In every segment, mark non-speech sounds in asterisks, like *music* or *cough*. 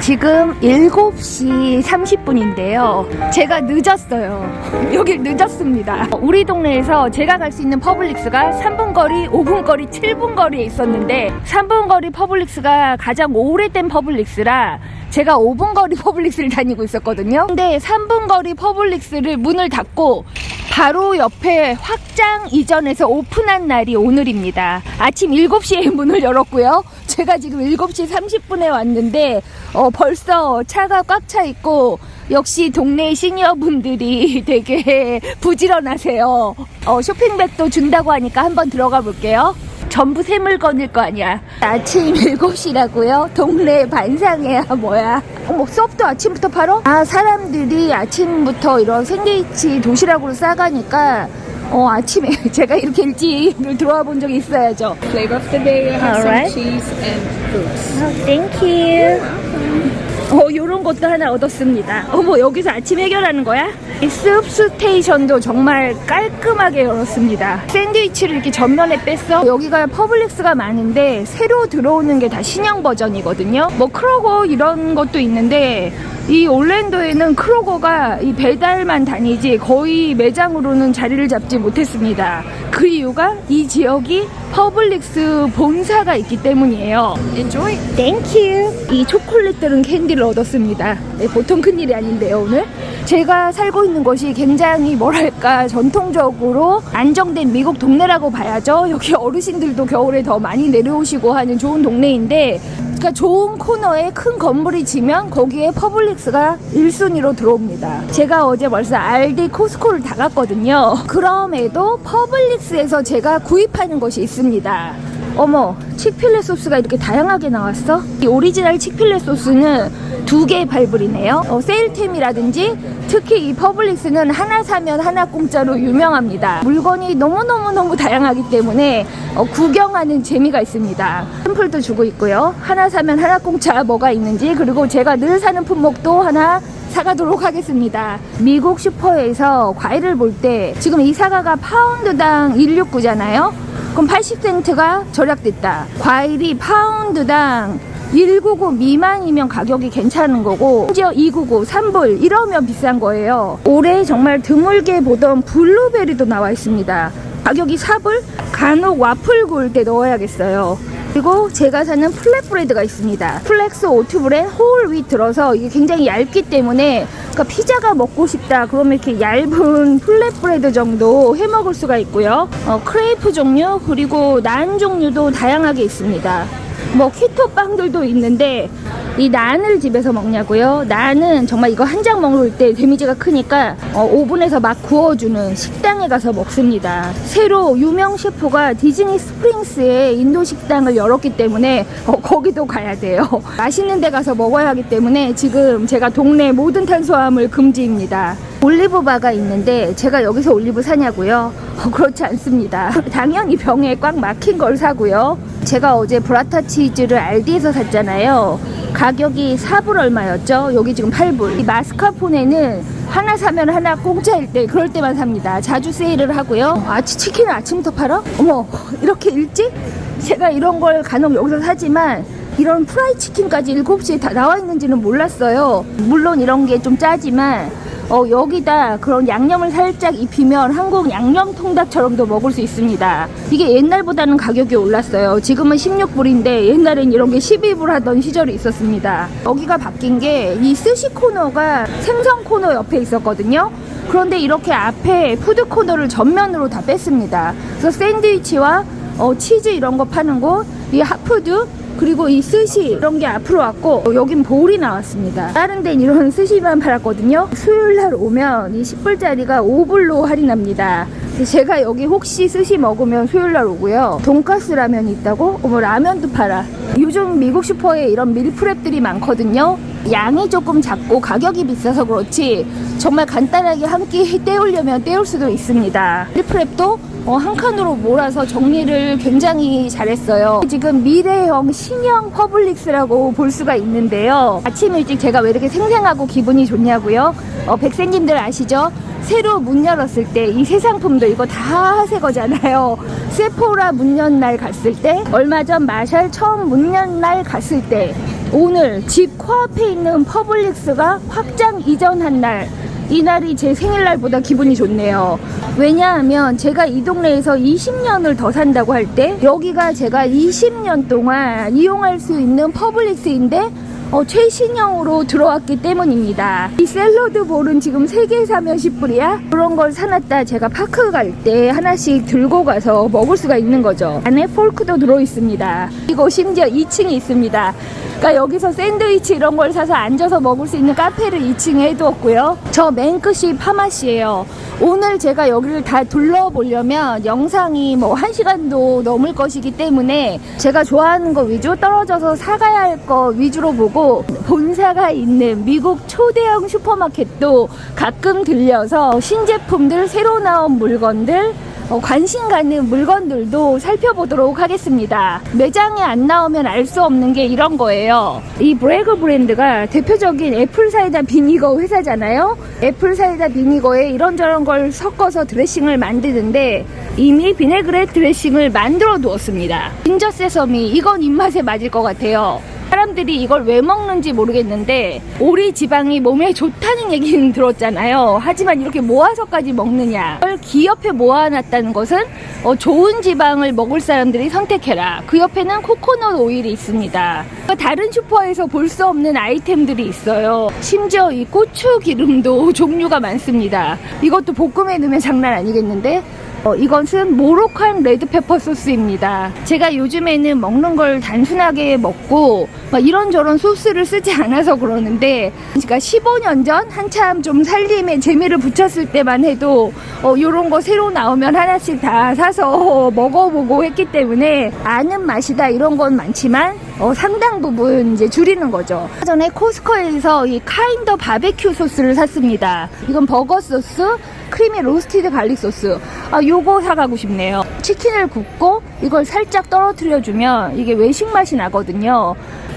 지금 7시 30분인데요. 제가 늦었어요. *laughs* 여길 늦었습니다. 우리 동네에서 제가 갈 수 있는 퍼블릭스가 3분 거리, 5분 거리, 7분 거리에 있었는데 3분 거리 퍼블릭스가 가장 오래된 퍼블릭스라 제가 5분 거리 *laughs* 퍼블릭스를 다니고 있었거든요. 근데 3분 거리 퍼블릭스를 문을 닫고 바로 옆에 확장 이전에서 오픈한 날이 오늘입니다. 아침 7시에 *laughs* 문을 열었고요. 제가 지금 7시 30분에 왔는데 어, 벌써 차가 꽉 차 있고 역시 동네 시니어분들이 *laughs* 되게 부지런하세요. 어, 쇼핑백도 준다고 하니까 한번 들어가 볼게요. 전부 새 물건일 거 아니야. 아침 7시라고요? 동네 반상회야 뭐야. 어머 수업도 아침부터 팔어? 아 사람들이 아침부터 이런 샌드위치 도시락으로 싸가니까 어 아침에 *laughs* 제가 이렇게 일찍 들어와 본 적이 있어야죠. flavor of the day. I have some cheese and fruits. 어, thank you. 어, 요런 것도 하나 얻었습니다. 어머, 여기서 아침 해결하는 거야? 이 습스테이션도 정말 깔끔하게 열었습니다. 샌드위치를 이렇게 전면에 뺐어. 여기가 퍼블릭스가 많은데, 새로 들어오는 게 다 신형 버전이거든요. 뭐, 크로거 이런 것도 있는데, 이 올랜도에는 크로거가 이 배달만 다니지 거의 매장으로는 자리를 잡지 못했습니다. 그 이유가 이 지역이 퍼블릭스 본사가 있기 때문이에요. Enjoy. 땡큐. 이 초콜릿들은 캔디를 얻었습니다. 네, 보통 큰일이 아닌데요, 오늘. 제가 살고 있는 곳이 굉장히 뭐랄까 전통적으로 안정된 미국 동네라고 봐야죠. 여기 어르신들도 겨울에 더 많이 내려오시고 하는 좋은 동네인데 그러니까 좋은 코너에 큰 건물이 지면 거기에 퍼블릭스가 1순위로 들어옵니다. 제가 어제 벌써 알디 코스코를 다 갔거든요. 그럼에도 퍼블릭스에서 제가 구입하는 것이 있습니다. 어머, 칙필레 소스가 이렇게 다양하게 나왔어? 이 오리지널 칙필레 소스는 두 개의 발불이네요. 어, 세일템이라든지 특히 이 퍼블릭스는 하나 사면 하나 공짜로 유명합니다. 물건이 너무너무너무 다양하기 때문에 어, 구경하는 재미가 있습니다. 샘플도 주고 있고요. 하나 사면 하나 공짜 뭐가 있는지 그리고 제가 늘 사는 품목도 하나 사가도록 하겠습니다. 미국 슈퍼에서 과일을 볼 때 지금 이 사과가 파운드당 169잖아요. 그럼 80센트가 절약됐다. 과일이 파운드당 199 미만이면 가격이 괜찮은 거고 심지어 299, 3불 이러면 비싼 거예요. 올해 정말 드물게 보던 블루베리도 나와 있습니다. 가격이 4불? 간혹 와플 구울 때 넣어야겠어요. 그리고 제가 사는 플랫브레드가 있습니다. 플렉스 오트브레 홀윗 들어서 이게 굉장히 얇기 때문에 그러니까 피자가 먹고 싶다 그러면 이렇게 얇은 플랫브레드 정도 해 먹을 수가 있고요. 어, 크레이프 종류 그리고 난 종류도 다양하게 있습니다. 뭐 키토 빵들도 있는데 이 난을 집에서 먹냐고요? 난은 정말 이거 한 장 먹을 때 데미지가 크니까 어, 오븐에서 막 구워주는 식당에 가서 먹습니다. 새로 유명 셰프가 디즈니 스프링스에 인도 식당을 열었기 때문에 어, 거기도 가야 돼요. *laughs* 맛있는 데 가서 먹어야 하기 때문에 지금 제가 동네 모든 탄수화물 금지입니다. 올리브 바가 있는데 제가 여기서 올리브 사냐고요? 어, 그렇지 않습니다. *laughs* 당연히 병에 꽉 막힌 걸 사고요. 제가 어제 브라타 치즈를 알디에서 샀잖아요. 가격이 4불 얼마였죠? 여기 지금 8불. 이 마스카포네는 하나 사면 하나 공짜일 때 그럴 때만 삽니다. 자주 세일을 하고요. 아치 치킨을 아침부터 팔아? 어머 이렇게 일찍? 제가 이런 걸 간혹 여기서 사지만 이런 프라이 치킨까지 7시에 다 나와 있는지는 몰랐어요. 물론 이런 게 좀 짜지만 어, 여기다 그런 양념을 살짝 입히면 한국 양념 통닭처럼도 먹을 수 있습니다. 이게 옛날보다는 가격이 올랐어요. 지금은 16불인데 옛날엔 이런 게 12불 하던 시절이 있었습니다. 여기가 바뀐 게 이 스시 코너가 생선 코너 옆에 있었거든요. 그런데 이렇게 앞에 푸드 코너를 전면으로 다 뺐습니다. 그래서 샌드위치와 어, 치즈 이런 거 파는 곳, 이 핫푸드, 그리고 이 스시 이런 게 앞으로 왔고 어, 여긴 볼이 나왔습니다. 다른 데는 이런 스시만 팔았거든요. 수요일 날 오면 이 10불짜리가 5불로 할인합니다. 제가 여기 혹시 스시 먹으면 수요일 날 오고요. 돈가스 라면이 있다고? 어머 라면도 팔아. 요즘 미국 슈퍼에 이런 밀프랩들이 많거든요. 양이 조금 작고 가격이 비싸서 그렇지 정말 간단하게 한 끼 때우려면 때울 수도 있습니다. 밀프랩도 어, 한 칸으로 몰아서 정리를 굉장히 잘했어요. 지금 미래형 신형 퍼블릭스라고 볼 수가 있는데요. 아침 일찍 제가 왜 이렇게 생생하고 기분이 좋냐고요? 어, 백세님들 아시죠? 새로 문 열었을 때 이 새 상품도 이거 다 새 거잖아요. 세포라 문 연 날 갔을 때 얼마 전 마샬 처음 문 연 날 갔을 때 오늘 집 코앞에 있는 퍼블릭스가 확장 이전한 날. 이날이 제 생일날보다 기분이 좋네요. 왜냐하면 제가 이 동네에서 20년을 더 산다고 할 때 여기가 제가 20년 동안 이용할 수 있는 퍼블릭스인데 어, 최신형으로 들어왔기 때문입니다. 이 샐러드 볼은 지금 3개 사면 10불이야? 그런 걸 사놨다 제가 파크 갈 때 하나씩 들고 가서 먹을 수가 있는 거죠. 안에 포크도 들어있습니다. 그리고 심지어 2층이 있습니다. 그러니까 여기서 샌드위치 이런 걸 사서 앉아서 먹을 수 있는 카페를 2층에 해두었고요. 저 맨 끝이 파마시예요. 오늘 제가 여기를 다 둘러보려면 영상이 뭐 1시간도 넘을 것이기 때문에 제가 좋아하는 거 위주 떨어져서 사가야 할 거 위주로 보고 본사가 있는 미국 초대형 슈퍼마켓도 가끔 들려서 신제품들 새로 나온 물건들 어, 관심 가는 물건들도 살펴보도록 하겠습니다. 매장에 안 나오면 알 수 없는 게 이런 거예요. 이 브레그 브랜드가 대표적인 애플 사이다 비니거 회사잖아요. 애플 사이다 비니거에 이런저런 걸 섞어서 드레싱을 만드는데 이미 비네그레 드레싱을 만들어 두었습니다. 진저 세서미 이건 입맛에 맞을 것 같아요. 사람들이 이걸 왜 먹는지 모르겠는데 오리 지방이 몸에 좋다는 얘기는 들었잖아요. 하지만 이렇게 모아서까지 먹느냐? 이걸 기업에 모아놨다는 것은 어, 좋은 지방을 먹을 사람들이 선택해라. 그 옆에는 코코넛 오일이 있습니다. 다른 슈퍼에서 볼 수 없는 아이템들이 있어요. 심지어 이 고추 기름도 *laughs* 종류가 많습니다. 이것도 볶음에 넣으면 장난 아니겠는데? 어, 이것은 모로칸 레드페퍼 소스입니다. 제가 요즘에는 먹는 걸 단순하게 먹고 막 이런저런 소스를 쓰지 않아서 그러는데 그러니까 15년 전 한참 좀 살림에 재미를 붙였을 때만 해도 어, 이런 거 새로 나오면 하나씩 다 사서 *laughs* 먹어보고 했기 때문에 아는 맛이다 이런 건 많지만 어, 상당 부분 이제 줄이는 거죠. 전에 코스코에서 이 카인더 바베큐 소스를 샀습니다. 이건 버거 소스, 크리미 로스티드 갈릭 소스. 아, 요거 사가고 싶네요. 치킨을 굽고 이걸 살짝 떨어뜨려주면 이게 외식 맛이 나거든요.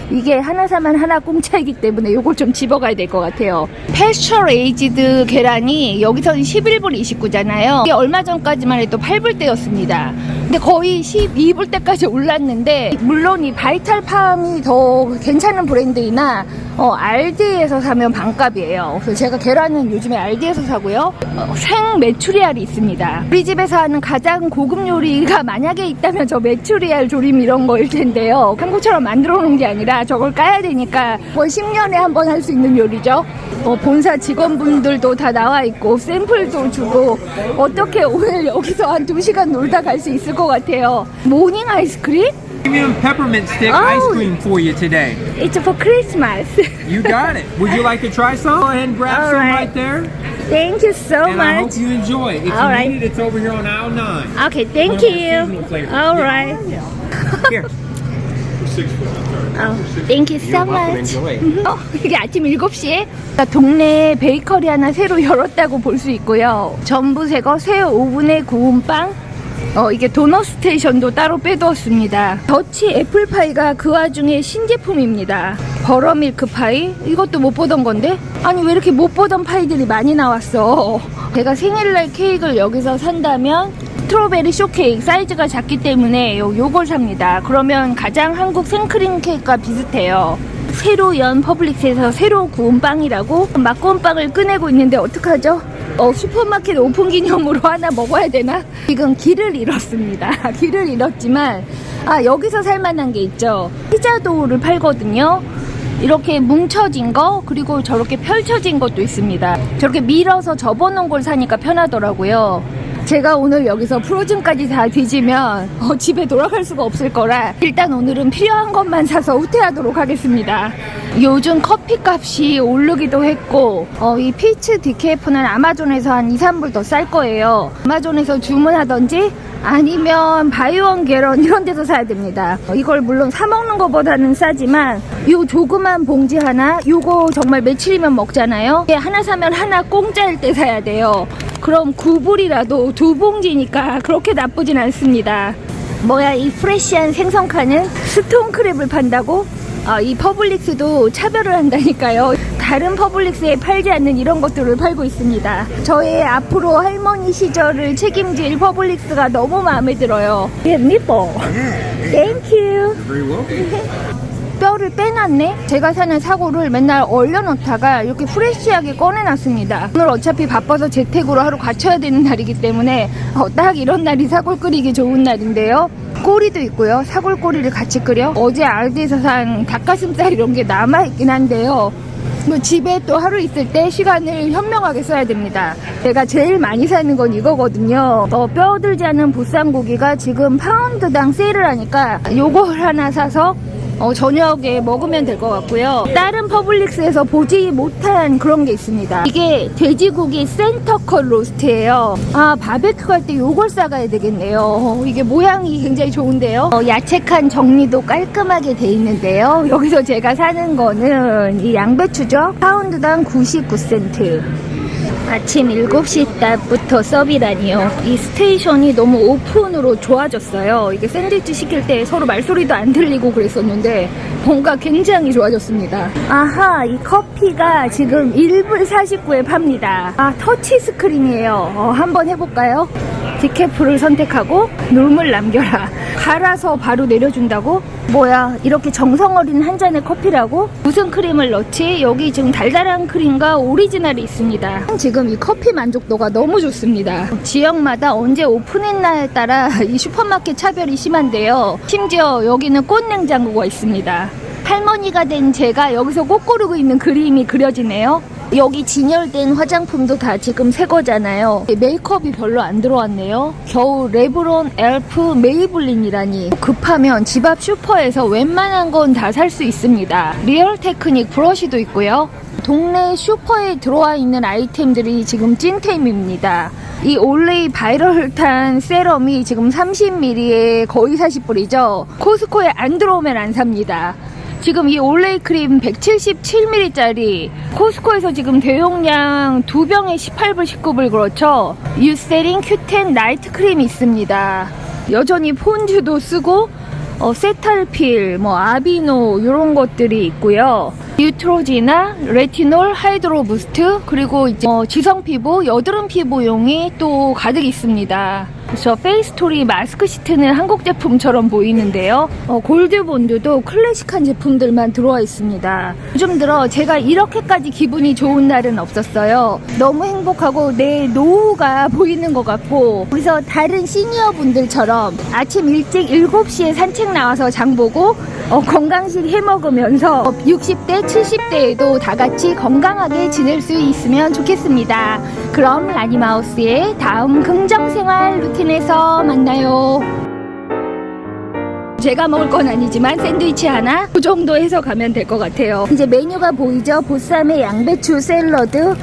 이게 하나 사면 하나 공짜이기 때문에 요걸 좀 집어가야 될 것 같아요. 패스처레이지드 계란이 여기서는 11불 29잖아요. 이게 얼마 전까지만 해도 8불 대였습니다. 근데 거의 12불 대까지 올랐는데 물론 이 바이탈팜이 더 괜찮은 브랜드이나 어, 알디에서 사면 반값이에요. 그래서 제가 계란은 요즘에 알디에서 사고요. 어, 생 메추리알이 있습니다. 우리 집에서 하는 가장 고급 요리가 만약에 있다면 저 메추리알 조림 이런 거일 텐데요. 한국처럼 만들어 놓은 게 아니라 저걸 까야 되니까 거의 10년에 한 번 할 수 있는 요리죠. 어, 본사 직원분들도 다 나와 있고 샘플도 주고 어떻게 오늘 여기서 한 2시간 놀다 갈 수 있을 것 같아요. 모닝 아이스크림? Premium peppermint stick Oh. ice cream for you today. It's for Christmas. You got it. Would you like to try some? Go ahead and grab All some right. right there. Thank you so and I much. hope you enjoy it. If All you right. need it, it's over here on aisle 9. Okay, thank One of our you. seasonal flavors. All Yeah. right. Here. Oh, thank you so You're welcome. much. Enjoy. 어, 이게 아침 7시에 동네 베이커리 하나 새로 열었다고 볼 수 있고요. 전부 새거 새 오븐에 구운 빵. 어, 이게 도넛 스테이션도 따로 빼두었습니다. 더치 애플파이가 그 와중에 신제품입니다. 버러 밀크 파이? 이것도 못 보던 건데? 아니, 왜 이렇게 못 보던 파이들이 많이 나왔어? 제가 생일날 케이크를 여기서 산다면 스트로베리 쇼케이크 사이즈가 작기 때문에 요, 요걸 삽니다. 그러면 가장 한국 생크림 케이크가 비슷해요. 새로 연 퍼블릭스에서 새로 구운 빵이라고 막 구운 빵을 꺼내고 있는데 어떡하죠? 어, 슈퍼마켓 오픈 기념으로 *laughs* 하나 먹어야 되나? 지금 길을 잃었습니다. *laughs* 길을 잃었지만 아 여기서 살만한 게 있죠. 피자도우를 팔거든요. 이렇게 뭉쳐진 거 그리고 저렇게 펼쳐진 것도 있습니다. 저렇게 밀어서 접어놓은 걸 사니까 편하더라고요. 제가 오늘 여기서 프로즌까지 다 뒤지면 어, 집에 돌아갈 수가 없을 거라 일단 오늘은 필요한 것만 사서 후퇴하도록 하겠습니다. 요즘 커피 값이 오르기도 했고 어, 이 피츠 디케이프는 아마존에서 한 2, 3불 더 쌀 거예요. 아마존에서 주문하던지 아니면 바이원 게런 이런 데서 사야 됩니다. 어, 이걸 물론 사 먹는 것보다는 싸지만 요 조그만 봉지 하나 요거 정말 며칠이면 먹잖아요. 하나 사면 하나 공짜일 때 사야 돼요. 그럼 9불이라도 두 봉지니까 그렇게 나쁘진 않습니다. 뭐야 이 프레시한 생선칸은 스톤크랩을 판다고? 아, 이 퍼블릭스도 차별을 한다니까요. 다른 퍼블릭스에 팔지 않는 이런 것들을 팔고 있습니다. 저의 앞으로 할머니 시절을 책임질 퍼블릭스가 너무 마음에 들어요. 예뻐. You. Very welcome. 뼈를 빼놨네? 제가 사는 사고를 맨날 얼려놓다가 이렇게 프레쉬하게 꺼내놨습니다. 오늘 어차피 바빠서 재택으로 하루 갖춰야 되는 날이기 때문에 어, 딱 이런 날이 사골 끓이기 좋은 날인데요. 꼬리도 있고요. 사골 꼬리를 같이 끓여. 어제 알디에서 산 닭가슴살 이런 게 남아있긴 한데요. 뭐 집에 또 하루 있을 때 시간을 현명하게 써야 됩니다. 제가 제일 많이 사는 건 이거거든요. 어, 뼈 들지 않은 보쌈 고기가 지금 파운드당 세일을 하니까 요걸 하나 사서 어, 저녁에 먹으면 될 것 같고요. 다른 퍼블릭스에서 보지 못한 그런 게 있습니다. 이게 돼지고기 센터컷 로스트예요. 아 바베큐 할 때 요걸 싸가야 되겠네요. 어, 이게 모양이 굉장히 좋은데요. 어, 야채칸 정리도 깔끔하게 돼 있는데요. 여기서 제가 사는 거는 이 양배추죠. 파운드당 99센트. 아침 7시 딱부터 서비라니요. 이 스테이션이 너무 오픈으로 좋아졌어요. 이게 샌드위치 시킬 때 서로 말소리도 안 들리고 그랬었는데 뭔가 굉장히 좋아졌습니다. 아하, 이 커피가 지금 1불 49에 팝니다. 아, 터치 스크린이에요. 어, 한번 해볼까요? 디캐프를 선택하고 룰물 남겨라. 갈아서 바로 내려준다고? 뭐야, 이렇게 정성 어린 한 잔의 커피라고? 무슨 크림을 넣지? 여기 지금 달달한 크림과 오리지널이 있습니다. 지금 이 커피 만족도가 너무 좋습니다. 지역마다 언제 오픈했나에 따라 *laughs* 이 슈퍼마켓 차별이 심한데요. 심지어 여기는 꽃 냉장고가 있습니다. 할머니가 된 제가 여기서 꽃 고르고 있는 그림이 그려지네요. 여기 진열된 화장품도 다 지금 새 거잖아요. 메이크업이 별로 안 들어왔네요. 겨우 레브론, 엘프, 메이블린이라니. 급하면 집 앞 슈퍼에서 웬만한 건 다 살 수 있습니다. 리얼 테크닉 브러쉬도 있고요. 동네 슈퍼에 들어와 있는 아이템들이 지금 찐템입니다. 이 올레이 바이럴 탄 세럼이 지금 30ml에 거의 40불이죠. 코스코에 안 들어오면 안 삽니다. 지금 이 올레이 크림 177ml짜리 코스코에서 지금 대용량 두 병에 18불 19불 그렇죠 유세린 큐텐 나이트 크림이 있습니다 여전히 폰즈도 쓰고 어, 세탈필, 뭐 아비노 이런 것들이 있고요. 뉴트로지나 레티놀, 하이드로 부스트 그리고 이제 어, 지성 피부, 여드름 피부용이 또 가득 있습니다. 저 페이스토리 마스크 시트는 한국 제품처럼 보이는데요. 어, 골드본드도 클래식한 제품들만 들어와 있습니다. 요즘 들어 제가 이렇게까지 기분이 좋은 날은 없었어요. 너무 행복하고 내 노후가 보이는 것 같고 그래서 다른 시니어 분들처럼 아침 일찍 7시에 산책 나와서 장 보고 어, 건강식 해 먹으면서 60대, 70대에도 다 같이 건강하게 지낼 수 있으면 좋겠습니다. 그럼 라니마우스의 다음 긍정생활 루틴 에서 만나요. 제가 먹을 건 아니지만 샌드위치 하나 그 정도 해서 가면 될 것 같아요. 이제 메뉴가 보이죠? 보쌈의 양배추 샐러드.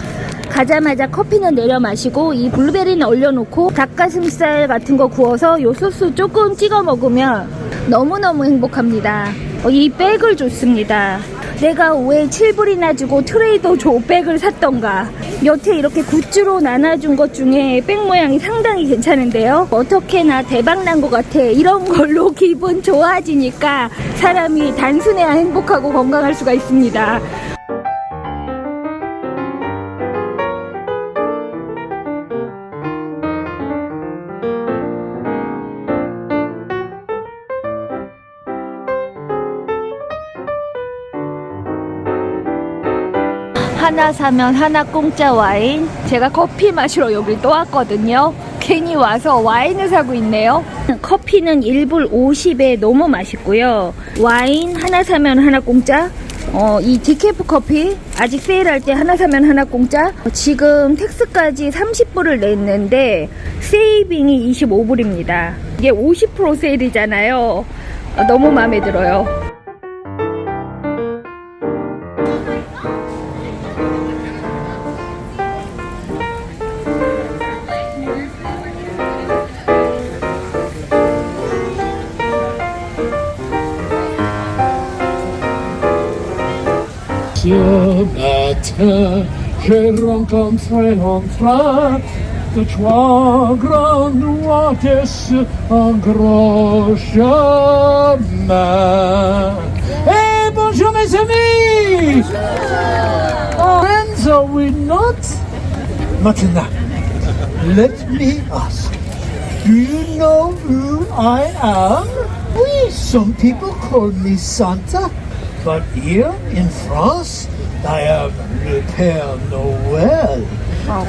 가자마자 커피는 내려 마시고 이 블루베리는 얼려놓고 닭가슴살 같은 거 구워서 요 소스 조금 찍어 먹으면 너무너무 행복합니다. 어, 이 백을 줬습니다. 내가 왜 7불이나 주고 트레이더 조백을 샀던가. 여태 이렇게 굿즈로 나눠준 것 중에 백 모양이 상당히 괜찮은데요. 어떻게나 대박난 것 같아. 이런 걸로 *laughs* 기분 좋아지니까 사람이 단순해야 행복하고 건강할 수가 있습니다. 하나 사면 하나 공짜 와인. 제가 커피 마시러 여기 또 왔거든요. 괜히 와서 와인을 사고 있네요. 커피는 1불 50에 너무 맛있고요. 와인 하나 사면 하나 공짜. 어, 이 디케프 커피 아직 세일할 때 하나 사면 하나 공짜. 어, 지금 텍스까지 30불을 냈는데 세이빙이 25불입니다. 이게 50% 세일이잖아요. 어, 너무 마음에 들어요. J'ai rencontré frère de trois grandes noitesses en gros chemin. Hey, bonjour mes amis! Oh, friends are we not? Maintenant, let me ask, do you know who I am? Oui, some people call me Santa. But here in France, I have Le Père Noël.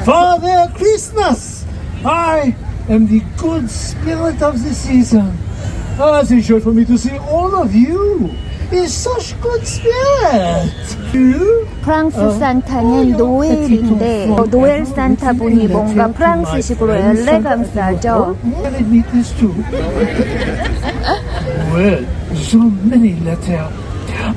Father Christmas! I am the good spirit of the season. Ah, it's a joy for me to see all of you in such good spirit. You? 프랑스 어. 산타는 노엘인데 어, 노엘 산타 분이 뭔가 프랑스식으로 엘레강스하죠. Can I meet this too? well, so many letters.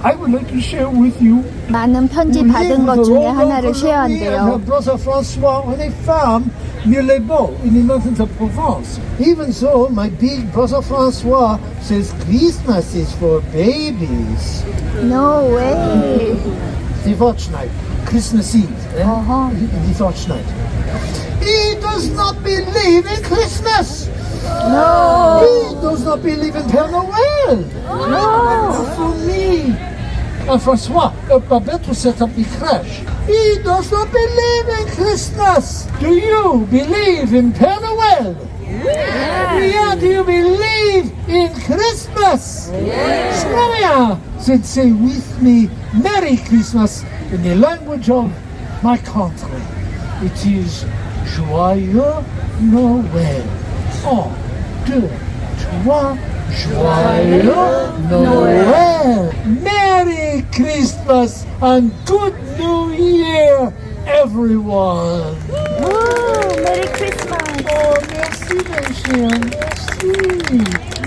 I would like to share with you. 많은 편지 받은 것 중에 하나를 쉐어한대요. brother François on a farm near Les Baux in the mountains of Provence. Even so, my big brother François says Christmas is for babies. No way. Die Fortschneid, Christmas Eve. Eh? Uh-huh. Die Fortschneid. He does not believe in Christmas. No. He does not believe in Père Noël. No. For me. and François, uh, Babette to set up the crash. He does not believe in Christmas. Do you believe in Père Noël? Yeah. Do you believe in Christmas? Yes. Slovenia. Then say with me, Merry Christmas in the language of my country. It is Joyeux Noël. Un, deux, trois. Joyeux Noël. Merry Christmas and Good New Year, everyone. 오, 메리 크리스마스. Oh, merci, mes chers. Merci.